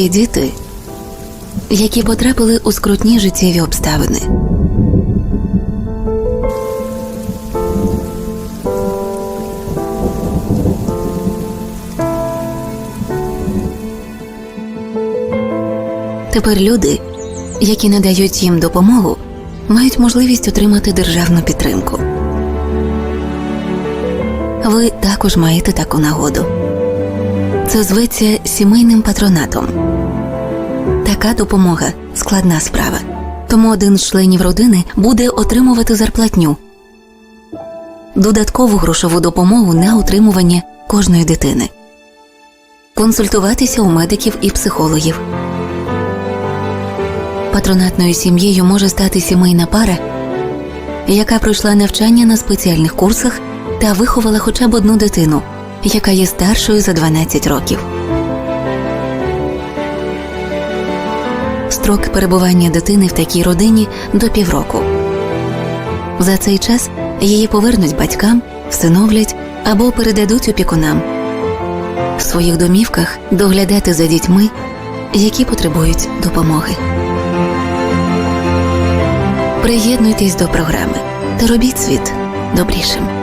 Є діти, які потрапили у скрутні життєві обставини. Тепер люди, які надають їм допомогу, мають можливість отримати державну підтримку. Ви також маєте таку нагоду. Це зветься сімейним патронатом. Така допомога складна справа. Тому один з членів родини буде отримувати зарплатню, додаткову грошову допомогу на утримування кожної дитини, консультуватися у медиків і психологів. Патронатною сім'єю може стати сімейна пара, яка пройшла навчання на спеціальних курсах та виховала хоча б одну дитину, яка є старшою за 12 років. Строк перебування дитини в такій родині до півроку. За цей час її повернуть батькам, всиновлять або передадуть опікунам в своїх домівках доглядати за дітьми, які потребують допомоги. Приєднуйтесь до програми та робіть світ добрішим.